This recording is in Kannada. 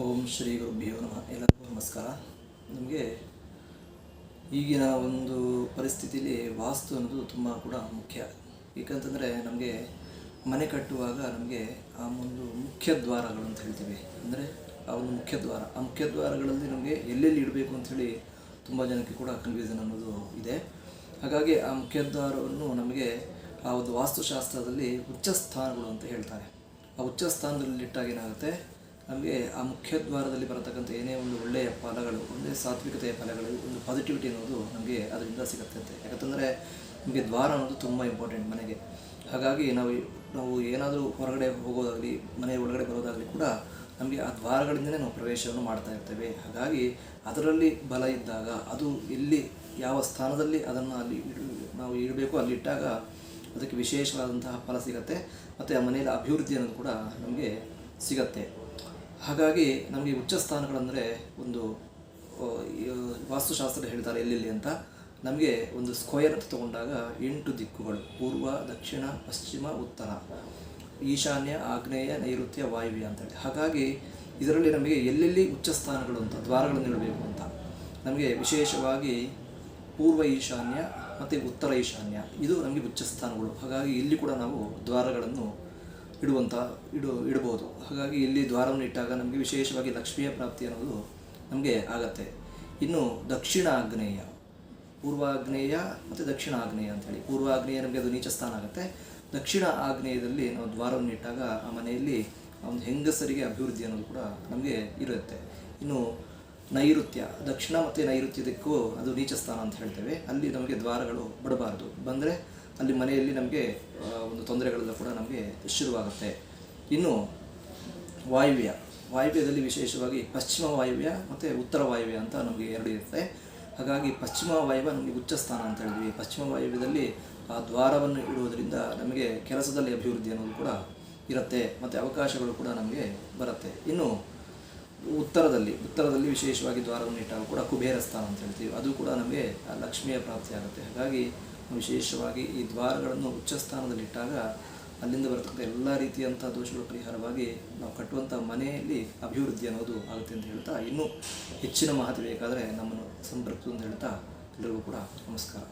ಓಂ ಶ್ರೀ ಗುರುಭ್ಯೋ ನಮಃ. ಎಲ್ಲರಿಗೂ ನಮಸ್ಕಾರ. ನಮಗೆ ಈಗಿನ ಒಂದು ಪರಿಸ್ಥಿತಿಯಲ್ಲಿ ವಾಸ್ತು ಅನ್ನೋದು ತುಂಬ ಕೂಡ ಮುಖ್ಯ. ಏಕಂತಂದರೆ ನಮಗೆ ಮನೆ ಕಟ್ಟುವಾಗ ನಮಗೆ ಆ ಒಂದು ಮುಖ್ಯ ದ್ವಾರಗಳು ಅಂತ ಹೇಳ್ತೀವಿ. ಅಂದರೆ ಆ ಒಂದು ಮುಖ್ಯ ದ್ವಾರ. ಆ ಮುಖ್ಯ ದ್ವಾರಗಳಲ್ಲಿ ನಮಗೆ ಎಲ್ಲೆಲ್ಲಿ ಇಡಬೇಕು ಅಂಥೇಳಿ ತುಂಬ ಜನಕ್ಕೆ ಕೂಡ ಕನ್ಫ್ಯೂಷನ್ ಅನ್ನೋದು ಇದೆ. ಹಾಗಾಗಿ ಆ ಮುಖ್ಯ ದ್ವಾರವನ್ನು ನಮಗೆ ಆ ಒಂದು ವಾಸ್ತುಶಾಸ್ತ್ರದಲ್ಲಿ ಉಚ್ಚ ಸ್ಥಾನಗಳು ಅಂತ ಹೇಳ್ತಾರೆ. ಆ ಉಚ್ಚ ಸ್ಥಾನದಲ್ಲಿ ಇಟ್ಟಾಗ ಏನಾಗುತ್ತೆ? ನಮಗೆ ಆ ಮುಖ್ಯ ದ್ವಾರದಲ್ಲಿ ಬರತಕ್ಕಂಥ ಏನೇ ಒಂದು ಒಳ್ಳೆಯ ಫಲಗಳು ಒಂದೇ ಸಾತ್ವಿಕತೆಯ ಫಲಗಳು ಒಂದು ಪಾಸಿಟಿವಿಟಿ ಅನ್ನೋದು ನಮಗೆ ಅದರಿಂದ ಸಿಗುತ್ತೆ ಅಂತ. ಯಾಕಂತಂದರೆ ನಮಗೆ ದ್ವಾರ ಅನ್ನೋದು ತುಂಬ ಇಂಪಾರ್ಟೆಂಟ್ ಮನೆಗೆ. ಹಾಗಾಗಿ ನಾವು ನಾವು ಏನಾದರೂ ಹೊರಗಡೆ ಹೋಗೋದಾಗಲಿ, ಮನೆಯ ಒಳಗಡೆ ಬರೋದಾಗಲಿ ಕೂಡ ನಮಗೆ ಆ ದ್ವಾರಗಳಿಂದಲೇ ನಾವು ಪ್ರವೇಶವನ್ನು ಮಾಡ್ತಾ ಇರ್ತೇವೆ. ಹಾಗಾಗಿ ಅದರಲ್ಲಿ ಬಲ ಇದ್ದಾಗ, ಅದು ಎಲ್ಲಿ, ಯಾವ ಸ್ಥಾನದಲ್ಲಿ ಅದನ್ನು ಅಲ್ಲಿ ನಾವು ಇಡಬೇಕು ಅಲ್ಲಿ ಇಟ್ಟಾಗ ಅದಕ್ಕೆ ವಿಶೇಷವಾದಂತಹ ಫಲ ಸಿಗತ್ತೆ. ಮತ್ತು ಆ ಮನೆಯಲ್ಲಿ ಅಭಿವೃದ್ಧಿ ಅನ್ನೋದು ಕೂಡ ನಮಗೆ ಸಿಗತ್ತೆ. ಹಾಗಾಗಿ ನಮಗೆ ಉಚ್ಚ ಸ್ಥಾನಗಳಂದರೆ ಒಂದು ವಾಸ್ತುಶಾಸ್ತ್ರ ಹೇಳ್ತಾರೆ ಎಲ್ಲೆಲ್ಲಿ ಅಂತ. ನಮಗೆ ಒಂದು ಸ್ಕ್ವಯರ್ ಅಂತ ತಗೊಂಡಾಗ ಎಂಟು ದಿಕ್ಕುಗಳು, ಪೂರ್ವ, ದಕ್ಷಿಣ, ಪಶ್ಚಿಮ, ಉತ್ತರ. ಈಶಾನ್ಯ, ಆಗ್ನೇಯ, ನೈಋತ್ಯ, ವಾಯುವ್ಯ ಅಂತೇಳಿ ಹಾಗಾಗಿ ಇದರಲ್ಲಿ ನಮಗೆ ಎಲ್ಲೆಲ್ಲಿ ಉಚ್ಚ ಸ್ಥಾನಗಳು ಅಂತ, ದ್ವಾರಗಳನ್ನು ಇಡಬೇಕು ಅಂತ, ನಮಗೆ ವಿಶೇಷವಾಗಿ ಪೂರ್ವ ಈಶಾನ್ಯ ಮತ್ತು ಉತ್ತರ ಈಶಾನ್ಯ. ಇದು ನಮಗೆ ಉಚ್ಚ ಸ್ಥಾನಗಳು ಹಾಗಾಗಿ ಇಲ್ಲಿ ಕೂಡ ನಾವು ದ್ವಾರಗಳನ್ನು ಇಡುವಂಥ ಇಡು ಇಡ್ಬೋದು. ಹಾಗಾಗಿ ಇಲ್ಲಿ ದ್ವಾರವನ್ನು ಇಟ್ಟಾಗ ನಮಗೆ ವಿಶೇಷವಾಗಿ ಲಕ್ಷ್ಮಿಯ ಪ್ರಾಪ್ತಿ ಅನ್ನೋದು ನಮಗೆ ಆಗತ್ತೆ. ಇನ್ನು ದಕ್ಷಿಣ ಆಗ್ನೇಯ ಪೂರ್ವ ಆಗ್ನೇಯ ಮತ್ತು ದಕ್ಷಿಣ ಆಗ್ನೇಯ ಅಂತೇಳಿ. ಪೂರ್ವ ಆಗ್ನೇಯ ನಮಗೆ ಅದು ನೀಚ ಸ್ಥಾನ ಆಗುತ್ತೆ. ದಕ್ಷಿಣ ಆಗ್ನೇಯದಲ್ಲಿ ನಾವು ದ್ವಾರವನ್ನು ಇಟ್ಟಾಗ ಆ ಮನೆಯಲ್ಲಿ ಒಂದು ಹೆಂಗಸರಿಗೆ ಅಭಿವೃದ್ಧಿ ಅನ್ನೋದು ಕೂಡ ನಮಗೆ ಇರುತ್ತೆ. ಇನ್ನು ನೈಋತ್ಯ, ದಕ್ಷಿಣ ಮತ್ತು ನೈಋತ್ಯದಕ್ಕೂ ಅದು ನೀಚ ಸ್ಥಾನ ಅಂತ ಹೇಳ್ತೇವೆ. ಅಲ್ಲಿ ನಮಗೆ ದ್ವಾರಗಳು ಬಿಡಬಾರ್ದು. ಬಂದರೆ ಅಲ್ಲಿ ಮನೆಯಲ್ಲಿ ನಮಗೆ ಒಂದು ತೊಂದರೆಗಳೆಲ್ಲ ಕೂಡ ನಮಗೆ ಶುರುವಾಗುತ್ತೆ. ಇನ್ನು ವಾಯುವ್ಯ. ವಾಯುವ್ಯದಲ್ಲಿ ವಿಶೇಷವಾಗಿ ಪಶ್ಚಿಮ ವಾಯುವ್ಯ ಮತ್ತು ಉತ್ತರ ವಾಯುವ್ಯ ಅಂತ ನಮಗೆ ಎರಡು ಇರುತ್ತೆ. ಹಾಗಾಗಿ ಪಶ್ಚಿಮ ವಾಯುವ್ಯ ನಮಗೆ ಉಚ್ಚ ಸ್ಥಾನ ಅಂತ ಹೇಳಿದ್ವಿ. ಪಶ್ಚಿಮ ವಾಯುವ್ಯದಲ್ಲಿ, ಆ, ದ್ವಾರವನ್ನು ಇಡುವುದರಿಂದ ನಮಗೆ ಕೆಲಸದಲ್ಲಿ ಅಭಿವೃದ್ಧಿ ಅನ್ನೋದು ಕೂಡ ಇರುತ್ತೆ. ಮತ್ತು ಅವಕಾಶಗಳು ಕೂಡ ನಮಗೆ ಬರುತ್ತೆ. ಇನ್ನು ಉತ್ತರದಲ್ಲಿ ಉತ್ತರದಲ್ಲಿ ವಿಶೇಷವಾಗಿ ದ್ವಾರವನ್ನು ಇಟ್ಟಾಗ ಕೂಡ ಕುಬೇರ ಸ್ಥಾನ ಅಂತ ಹೇಳ್ತೀವಿ. ಅದು ಕೂಡ ನಮಗೆ ಲಕ್ಷ್ಮಿಯ ಪ್ರಾಪ್ತಿ ಆಗುತ್ತೆ. ಹಾಗಾಗಿ ವಿಶೇಷವಾಗಿ ಈ ದ್ವಾರಗಳನ್ನು ಉಚ್ಚ ಸ್ಥಾನದಲ್ಲಿಟ್ಟಾಗ ಅಲ್ಲಿಂದ ಬರ್ತಕ್ಕಂಥ ಎಲ್ಲ ರೀತಿಯಂಥ ದೋಷಗಳ ಪರಿಹಾರವಾಗಿ ನಾವು ಕಟ್ಟುವಂಥ ಮನೆಯಲ್ಲಿ ಅಭಿವೃದ್ಧಿ ಅನ್ನೋದು ಆಗುತ್ತೆ ಅಂತ ಹೇಳ್ತಾ, ಇನ್ನೂ ಹೆಚ್ಚಿನ ಮಾಹಿತಿ ಬೇಕಾದರೆ ನಮ್ಮನ್ನು ಸಂಪರ್ಕಿಸು ಅಂತ ಹೇಳ್ತಾ ಎಲ್ಲರಿಗೂ ಕೂಡ ನಮಸ್ಕಾರ.